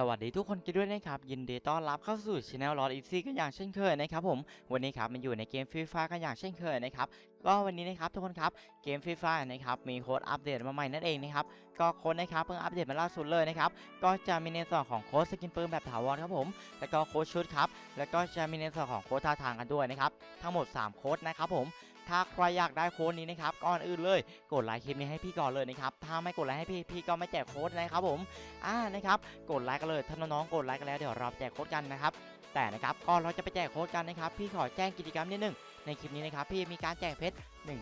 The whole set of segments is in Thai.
สวัสดีทุกคนกันด้วยนะครับ ยินดีต้อนรับเข้าสู่ช anel ลอดอีซี่กันอย่างเช่นเคยนะครับผมวันนี้ครับมันอยู่ในเกมฟรีไฟกันอย่างเช่นเคยนะครับก็วันนี้นะครับทุกคนครับเกมฟรีไฟนะครับมีโค้ดอัปเดตมาใหม่นั่นเองนะครับก็โค้ดนะครับเพิ่งอัปเดตมาล่าสุดเลยนะครับก็จะมีในส่วนของโค้ดสกินปืนแบบถาวรครับผมแล้วก็โค้ดชุดครับแล้วก็จะมีในส่วนของโค้ดท่าทางกันด้วยนะครับทั้งหมด 3 โค้ดนะครับผม ถ้าใครอยากได้โค้ดนี้นะครับก่อนอื่นเลยกดไลค์คลิปนี้ให้พี่ก่อนเลยนะครับถ้าไม่กดไลค์ให้พี่พี่ก็ไม่แจกโค้ดนะครับผมอ่านะครับกดไลค์กันเลยถ้าน้องๆกดไลค์กันแล้วเดี๋ยวเราแจกโค้ดกันนะครับแต่นะครับก่อนเราจะไปแจกโค้ดกันนะครับพี่ขอแจ้งกิจกรรมนิดนึงในคลิปนี้นะครับพี่มีการแจกเพชร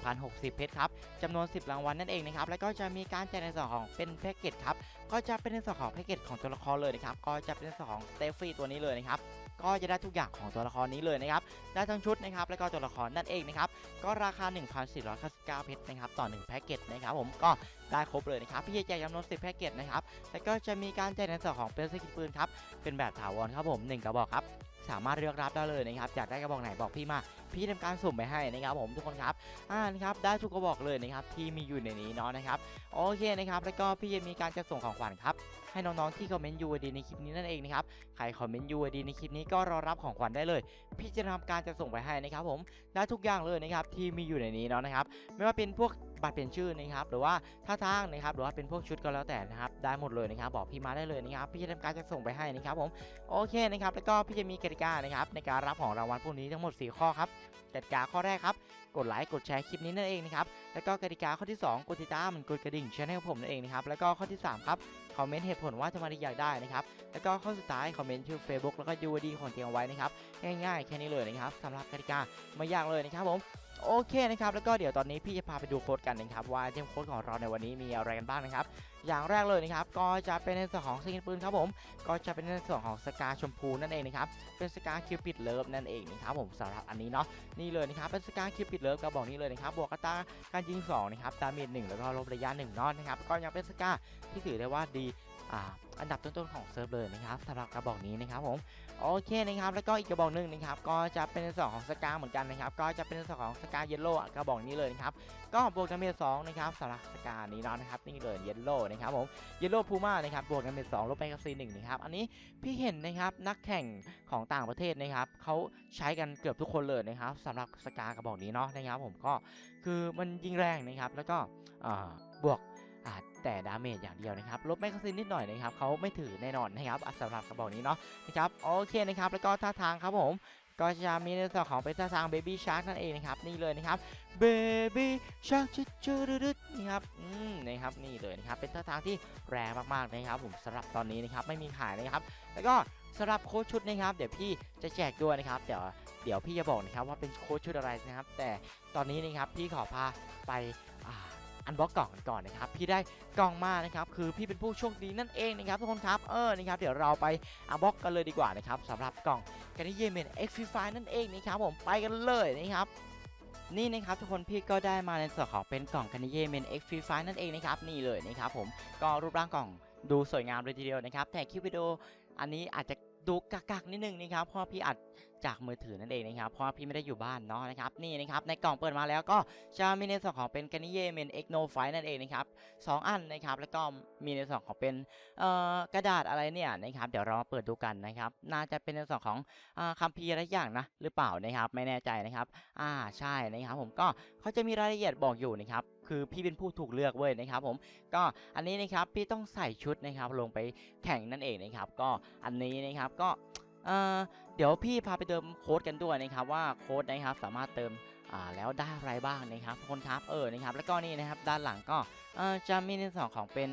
1,060 เพชรครับจำนวน 10 รางวัลนั่นเองนะครับแล้วก็จะมีการแจกในส่วนของเป็นแพ็กเกจครับก็จะเป็นในส่วนของแพ็กเกจของตัวละครเลยนะครับก็จะเป็นในส่วนของสเตฟฟี่ตัวนี้เลยนะครับ ก็จะได้ทุกอย่างของตัวละครนี้เลยนะครับได้ทั้งชุดนะครับแล้วก็ตัวละครนั่นเองนะครับก็ราคา 1,499เพชรนะครับต่อ 1 แพ็กเกจนะครับผมก็ได้ครบเลยนะครับพี่แจกจำนวน10แพ็กเกจนะครับแล้วก็จะมีการแจกในส่วนของเป็นสกินปืนครับเป็นแบบถาวรครับผม1กระบอกครับ สามารถเลือกรับได้เลยนะครับอยากได้กระบอกไหนบอกพี่มาพี่ทำการสุ่มไปให้นะครับผมทุกคนครับอ่านะครับได้ทุกกระบอกเลยนะครับที่มีอยู่ในนี้เนาะนะครับโอเคนะครับแล้วก็พี่จะมีการจะส่งของขวัญครับให้น้องๆที่คอมเมนต์ UID ในคลิปนี้นั่นเองนะครับใครคอมเมนต์ UID ในคลิปนี้ก็รอรับของขวัญได้เลย พี่จะทำการจะส่งไปให้นะครับผมได้ทุกอย่างเลยนะครับที่มีอยู่ในนี้เนาะนะครับไม่ว่าเป็นพวก บัตรเปลี่ยนชื่อนะครับหรือว่าท่าทางนะครับหรือว่าเป็นพวกชุดก็แล้วแต่นะครับได้หมดเลยนะครับบอกพี่มาได้เลยนะครับพี่จะทำการจะส่งไปให้นะครับผมโอเคนะครับแล้วก็พี่จะมีกติกานะครับในการรับของรางวัลพวกนี้ทั้งหมด 4 ข้อครับกติกาข้อแรกครับกดไลค์กดแชร์คลิปนี้นั่นเองนะครับแล้วก็กติกาข้อที่ 2 กดติดตามกดกระดิ่งช่องผมนั่นเองนะครับแล้วก็ข้อที่ 3 ครับคอมเมนต์เหตุผลว่าทำไมอยากได้นะครับแล้วก็ข้อสุดท้ายคอมเมนต์ชื่อ Facebook แล้วก็ UID ของเตียงไว้นะครับง่ายๆแค่นี้เลยนะครับสำหรับกติกาไม่ยากเลยนะครับผม โอเคนะครับแล้วก็เดี๋ยวตอนนี้พี่จะพาไปดูโค้ดกันนะครับว่าเทมโค้ดของเราในวันนี้มีอะไรกันบ้างนะครับ อย่างแรกเลยนะครับก็จะเป็นในส่วนของสกินปืนครับผม ก็จะเป็นในส่วนของสกาชมพูนั่นเองนะครับเป็นสกาคิวปิดเลิฟนั่นเองนะครับผมสำหรับอันนี้เนาะนี่เลยนะครับเป็นสกาคิวปิดเลิฟกระบอกนี้เลยนะครับบวกอัตราการยิง2นะครับดาเมจ1แล้วก็ลบระยะ1เนอนนะครับก็ยังเป็นสกาที่ถือได้ว่าดี อันดับต้นๆของเซิร์ฟเลยนะครับสำหรับกระบอกนี้นะครับผมโอเคนะครับแล้วก็อีกกระบอกหนึ่งนะครับก็จะเป็นส่วนของสกาเหมือนกันนะครับก็จะเป็นส่วนของสกาเยลโล่กระบอกนี้เลยนะครับก็บวกดาเมจ2นะครับสำหรับสกานี้เนาะนะครับนี่เลยเยลโล่นะครับผมเยลโล่พูม่านะครับบวกดาเมจ2ลบไปกับซีหนึ่งนะครับอันนี้พี่เห็นนะครับนักแข่งของต่างประเทศนะครับเขาใช้กันเกือบทุกคนเลยนะครับสำหรับสกากระบอกนี้เนาะนะครับผมก็คือมันยิงแรงนะครับแล้วก็บวก แต่ดาเมจอย่างเดียวนะครับลบแมกกาซีนนิดหน่อยนะครับเขาไม่ถือแน่นอนนะครับสำหรับกระบอกนี้เนาะนะครับโอเคนะครับแล้วก็ท่าทางครับผมก็จะมีในส่วนของเป็นท่าทาง Baby Shark นั่นเองนะครับนี่เลยนะครับ Baby Shark ชุดชุดดดนี่ครับอืมนะครับนี่เลยนะครับเป็นท่าทางที่แรงมากๆนะครับผมสำหรับตอนนี้นะครับไม่มีขายนะครับ แล้วก็สำหรับโค้ชชุดนะครับ เดี๋ยวพี่จะแจกด้วยนะครับเดี๋ยวเดี๋ยวพี่จะบอกนะครับว่าเป็นโค้ชชุดอะไรนะครับ แต่ตอนนี้นะครับพี่ขอพาไปอ่า อันบล็อกกล่องกันก่อนนะครับพี่ได้กล่องมานะครับคือพี่เป็นผู้โชคดีนั่นเองนะครับทุกคนครับเออนะครับเดี๋ยวเราไปอันบล็อกกันเลยดีกว่านะครับสำหรับกล่องกันที่เยเมน X Free Fire นั่นเองนะครับผมไปกันเลยนะครับนี่นะครับทุกคนพี่ก็ได้มาในส่วนของเป็นกล่องกันที่เยเมน X Free Fire นั่นเองนะครับนี่เลยนะครับผมก็รูปร่างกล่องดูสวยงามเลยทีเดียวนะครับแต่คลิปวิดีโออันนี้อาจจะดูกักๆนิดนึงนะครับเพราะพี่อัดจากมือถือนั่นเองนะครับเพราะพี่ไม่ได้อยู่บ้านเนาะนะครับนี่นะครับในกล่องเปิดมาแล้วก็จะมีในส่วนของเป็นกันนิเยเมน X No Fight นั่นเองนะครับสองอันนะครับแล้วก็มีในส่วนของเป็นกระดาษอะไรเนี่ยนะครับเดี๋ยวเรามาเปิดดูกันนะครับน่าจะเป็นในส่วนของอคัมภีร์อะไรอย่างนะหรือเปล่านะครับไม่แน่ใจนะครับอ่าใช่นะครับผมก็เขาจะมีรายละเอียดบอกอยู่นะครับคือพี่เป็นผู้ถูกเลือกเว้ยนะครับผมก็อันนี้นะครับพี่ต้องใส่ชุดนะครับลงไปแข่งนั่นเองนะครับก็อันนี้นะครับก็ เดี๋ยวพี่พาไปเติมโค้ดกันด้วยนะครับว่าโค้ดนะครับสามารถเติมอ่าแล้วได้อะไรบ้างนะครับคนครับเออนะครับแล้วก็นี่นะครับด้านหลังก็จะมีในส่วนของเป็น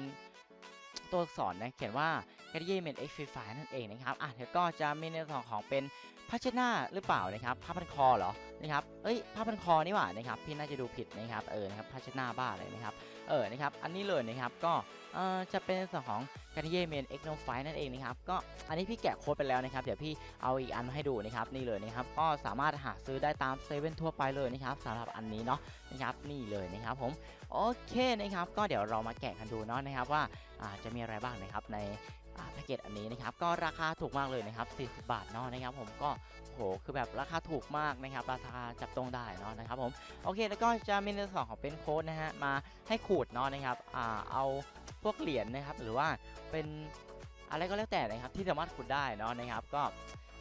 ตัวอักษรนะเขียนว่า g a d g e m e n X Free Fire นั่นเองนะครับอะเดี๋ยวก็จะมีในส่วนของเป็นผ้าเช็ดหน้าหรือเปล่านะครับผ้าพันคอเหรอนะครับเอ้ยผ้าพันคอนี่หว่านะครับพี่น่าจะดูผิดนะครับเออนะครับผ้าเช็ดหน้าบ้าเลยนะครับ เออนะครับอันนี้เลยนะครับก็เอ่อจะเป็นส่วนของ g a d g e m e n X No Fight นั่นเองนะครับก็อันนี้พี่แกะโค้ดไปแล้วนะครับเดี๋ยวพี่เอาอีกอันมาให้ดูนะครับนี่เลยนะครับก็สามารถหาซื้อได้ตามเซเว่นทั่วไปเลยนะครับสำหรับอันนี้เนาะนะครับนี่เลยนะครับผมโอเคนะครับก็เดี๋ยวเรามาแกะกันดูเนาะนะครับว่าจะมีอะไรบ้างนะครับในแพ็กเกจอันนี้นะครับก็ราคาถูกมากเลยนะครับ40 บาทเนาะนะครับผมก็โหคือแบบราคาถูกมากนะครับราคาจับต้องได้เนาะนะครับผมโอเคแล้วก็จะมีในส่วนของเป็นโค้ดนะฮะมาให้ขูดเนาะนะครับอ่าเอาพวกเหรียญนะครับ หรือว่าเป็นอะไรก็แล้วแต่นะครับที่สามารถขุดได้เนาะนะครับ ก็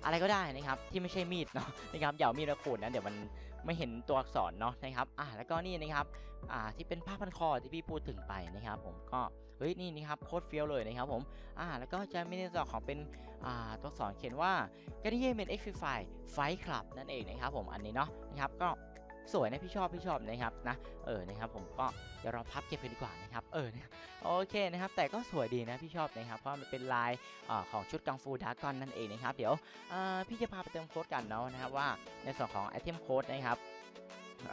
อะไรก็ได้นะครับที่ไม่ใช่มีดเนาะนะครับอย่ามีดมาขูดนะเดี๋ยวมันไม่เห็นตัวอักษรเนาะนะครับอะแล้วก็นี่นะครับอ่าที่เป็นผ้าพันคอที่พี่พูดถึงไปนะครับ ผมก็เฮ้ยนี่นะครับโคตรเฟี้ยวเลยนะครับผมอ่าแล้วก็จะมีในส่วนของเป็นอ่าตัวอักษรเขียนว่า g a r d i e r m e n X f i Fight Club นั่นเองนะครับผมอันนี้เนาะนะครับก็ สวยนะพี่ชอบพี่ชอบนะครับนะเออนะครับผมก็เดี๋ยวเราพับเก็บไปดีกว่านะครับเออนะโอเคนะครับแต่ก็สวยดีนะพี่ชอบนะครับเพราะมันเป็นลายอของชุดกังฟูดากอนนั่นเองนะครับเดี๋ยวพี่จะพาไปเติมโค้ดกันเนาะนะครับว่าในส่วนของไอเทมโค้ดนะครับ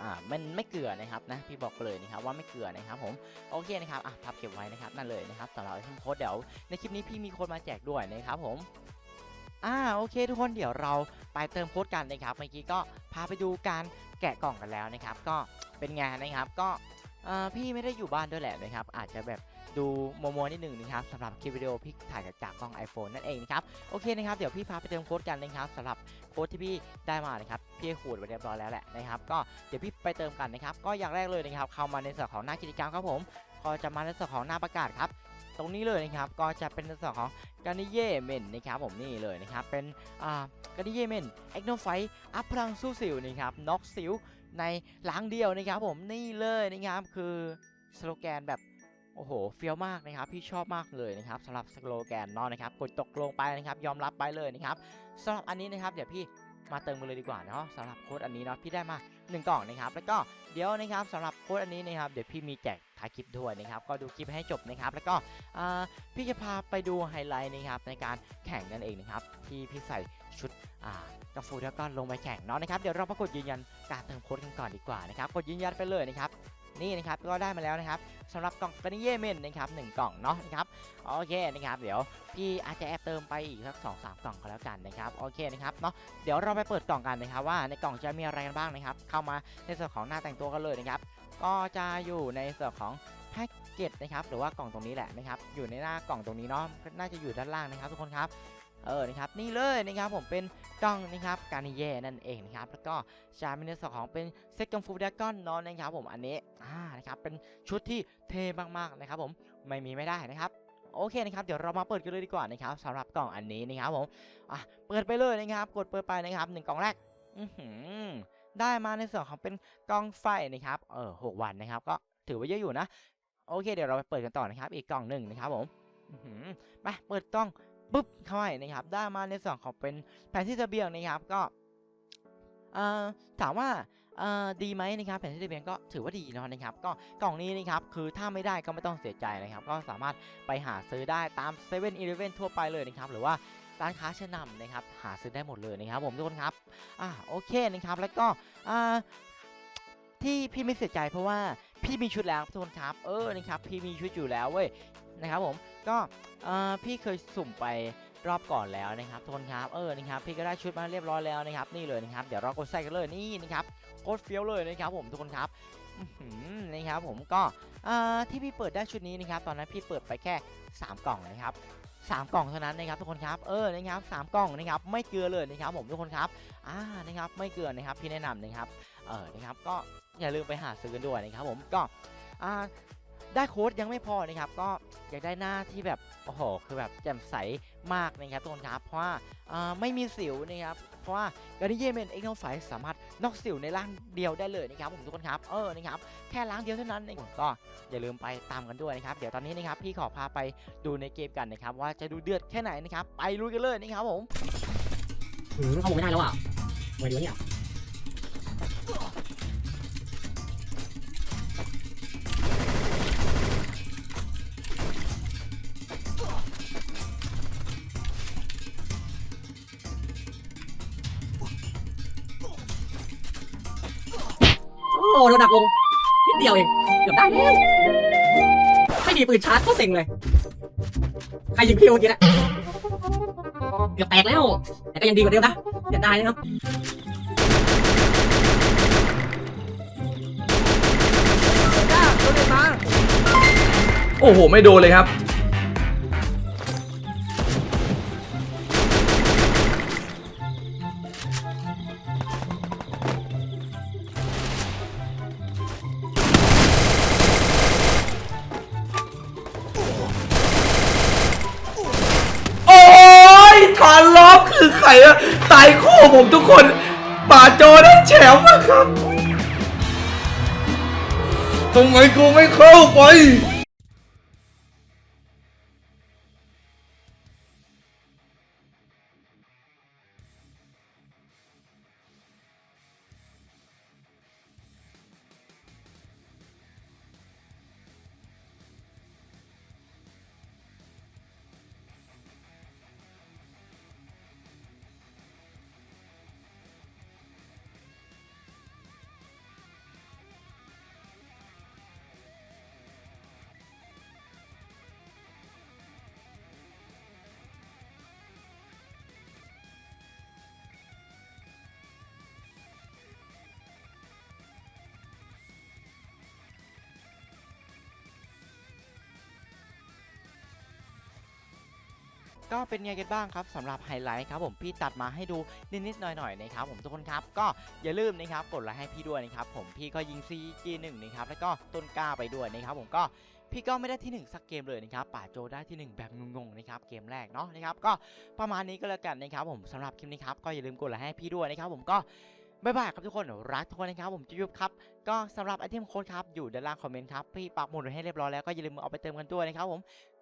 อ่ามันไม่เกลือนะครับนะพี่บอกเลยนะครับว่าไม่เกลือนะครับผมโอเคนะครับอะพับเก็บไว้นะครับนั่นเลยนะครับสำหรับไอเทมโค้ดเดี๋ยวในคลิปนี้พี่มีโค้ดมาแจกด้วยนะครับผมอ่าโอเคทุกคนเดี๋ยวเรา ไปเติมโค้ดกันนะครับเมื่อกี้ก็พาไปดูการแกะกล่องกันแล้วนะครับ ก็เป็นไงนะครับก็พี่ไม่ได้อยู่บ้านด้วยแหละนะครับ อาจจะแบบดูโมโมนิดหนึ่งนะครับสำหรับคลิปวิดีโอพี่ถ่ายจากกล้อง iPhone นั่นเองนะครับโอเคนะครับเดี๋ยวพี่พาไปเติมโค้ดกันนะครับสำหรับโค้ดที่พี่ได้มานะครับพี่ขูดไว้เรียบร้อยแล้วแหละนะครับก็เดี๋ยวพี่ไปเติมกันนะครับก็อย่างแรกเลยนะครับเข้ามาในส่วนของหน้ากิจกรรมครับผมก็จะมาในส่วนของหน้าประกาศครับ ตรงนี้เลยนะครับ ก็จะเป็นในส่วนของการนิเย่เมนนะครับผมนี่เลยนะครับ เป็นอ่าการนิเย่เมนเอ็กโนไฟอัพพลังสู้สิวนะครับน็อกสิวในหลังเดียวนะครับผมนี่เลยนะครับคือสโลแกนแบบโอ้โหเฟี้ยวมากนะครับพี่ชอบมากเลยนะครับสำหรับสโลแกนนาะนะครับกดตกลงไปนะครับยอมรับไปเลยนะครับสำหรับอันนี้นะครับเดี๋ยวพี่ มาเติมกันเลยดีกว่าเนาะสำหรับโค้ดอันนี้เนาะพี่ได้มาหนึ่งกล่องนะครับแล้วก็เดี๋ยวนะครับสำหรับโค้ดอันนี้นะครับเดี๋ยวพี่มีแจกท้ายคลิปด้วยนะครับก็ดูคลิปให้จบนะครับแล้วก็พี่จะพาไปดูไฮไลท์นะครับในการแข่งนั่นเองนะครับที่พี่ใส่ชุดกังฟูแล้วก็ลงไปแข่งเนาะนะครับเดี๋ยวเรามากดยืนยันการเติมโค้ดกันก่อนดีกว่านะครับกดยืนยันไปเลยนะครับ นี่นะครับก็ได้มาแล้วนะครับสำหรับกล่องกานิเยเมนนะครับหนึ่งกล่องเนาะนะครับโอเคนะครับเดี๋ยวพี่อาจจะแอบเติมไปอีกสักสองสามกล่องก็แล้วกันนะครับโอเคนะครับเนาะเดี๋ยวเราไปเปิดกล่องกันนะครับว่าในกล่องจะมีอะไรกันบ้างนะครับ เข้ามาในส่วนของหน้าแต่งตัวกันเลยนะครับก็จะอยู่ในส่วนของแพ็กเกจนะครับหรือว่ากล่องตรงนี้แหละนะครับอยู่ในหน้ากล่องตรงนี้เนาะน่าจะอยู่ด้านล่างนะครับทุกคนครับ เออนะครับนี่เลยนะครับผมเป็นกล่องนะครับการนิเย่นั่นเองนะครับแล้วก็ชามินสของเป็นเซ็ตกังฟูดากอนนาะนะครับผมอันนี้อ่านะครับเป็นชุดที่เท่มากๆนะครับผมไม่มีไม่ได้นะครับโอเคนะครับเดี๋ยวเรามาเปิดกันเลยดีกว่านะครับสำหรับกล่องอันนี้นะครับผมอะเปิดไปเลยนะครับ กดเปิดไปนะครับหนึ่งกล่องแรกอือหือได้มาในส่วนของเป็นกล่องไฟนะครับเออหกวันนะครับ ก็ถือว่าเยอะอยู่นะ โอเค เดี๋ยวเราไปเปิดกันต่อนะครับ อีกกล่องหนึ่งนะครับผมอือหือไปเปิดกล้อง ปุ๊บเข้าไปนะครับ ได้มาในส่วนของเป็นแผนที่ระเบียงนะครับก็ถามว่าดีไหมนะครับแผนที่ระเบียงก็ถือว่าดีเนาะนะครับ ก็กล่องนี้นะครับคือถ้าไม่ได้ก็ไม่ต้องเสียใจนะครับ ก็สามารถไปหาซื้อได้ตาม7 e เ e ่ e อทั่วไปเลยนะครับ หรือว่าร้านค้าชั้นนำนะครับ หาซื้อได้หมดเลยนะครับ ผมทุกคนครับอ่าโอเคนะครับ แล้วก็ที่พี่ไม่เสียใจเพราะว่าพี่มีชุดแล้วทุกคนครับ เออนะครับพี่มีชุดอยู่แล้วเว้ยนะครับผม ก็พี่เคยสุ่มไปรอบก่อนแล้วนะครับทุกคนครับเออนะครับพี่ก็ได้ชุดมาเรียบร้อยแล้วนะครับนี่เลยนะครับเดี๋ยวเรากดใส่กันเลยนี่นะครับโคตรเฟี้ยวเลยนะครับผมทุกคนครับนะครับผมก็ที่พี่เปิดได้ชุดนี้นะครับตอนนั้นพี่เปิดไปแค่ 3 กล่องนะครับสามกล่องเท่านั้นนะครับทุกคนครับเออนะครับสามกล่องนะครับไม่เกลือเลยนะครับผมทุกคนครับอ่านะครับไม่เกลือนะครับพี่แนะนำนะครับเออนะครับก็อย่าลืมไปหาซื้อกันด้วยนะครับผมก็อ่า ได้โค้ดยังไม่พอนะครับก็อยากได้หน้าที่แบบโอ้โหคือแบบแจ่มใสมากนะครับทุกคนครับเพราะว่าไม่มีสิวนะครับเพราะว่าการที่เยเมนเอ็กโนไฟสามารถนอกสิวในร่างเดียวได้เลยนะครับผมทุกคนครับเออนะครับแค่ล้างเดียวเท่านั้นเองก็อย่าลืมไปตามกันด้วยนะครับเดี๋ยวตอนนี้นะครับพี่ขอพาไปดูในเกมกันนะครับว่าจะดูเดือดแค่ไหนนะครับไปลุยกันเลยนะครับผมอืมเข้าไม่ได้แล้วอะไงดีวะเนี่ย เดียวเองเกือบได้แล้วไม่มีปืนชาร์จก็เซ็งเลย ใครยิงพี่เมื่อกี้นะเกือบแตกแล้ว แต่ก็ยังดีกว่าเดิมนะอย่าตายนะครับโอ้โห ไม่โดนเลยครับ รอะตายคู่ผมทุกคน ป่าโจได้แฉมมากครับทำไมกูไม่เข้าไป ก็เป็นไงกันบ้างครับสำหรับไฮไลท์ครับผมพี่ตัดมาให้ดูนิดๆหน่อยๆนะครับผมทุกคนครับก็อย่าลืมนะครับกดไลค์ให้พี่ด้วยนะครับผมพี่ก็ยิง CG 1 นะครับแล้วก็ต้นกล้าไปด้วยนะครับผมก็พี่ก็ไม่ได้ที่ 1 สักเกมเลยนะครับป่าโจได้ที่ 1 แบบงงๆนะครับเกมแรกเนาะนะครับก็ประมาณนี้ก็แล้วกันนะครับผมสำหรับคลิปนี้ครับก็อย่าลืมกดไลค์ให้พี่ด้วยนะครับผมก็บ๊ายบายครับทุกคนรักทุกคนนะครับผมจุ๊บครับก็สำหรับไอเทมโค้ดครับอยู่ด้านล่างคอมเมนต์ครับพี่ปักหมุดให้เรียบร้อยแล้วก็อย่าลืมเอาไปเติมกันด้วยนะครับผม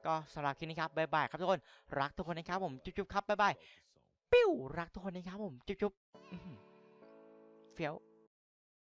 ก็สำหรับคลิปนี้ครับบ๊ายบายครับทุกคนรักทุกคนนะครับผมจุ๊บๆครับบ๊ายบายปิ้วรักทุกคนนะครับผมจุ๊บๆอื้อหือเฟี้ยว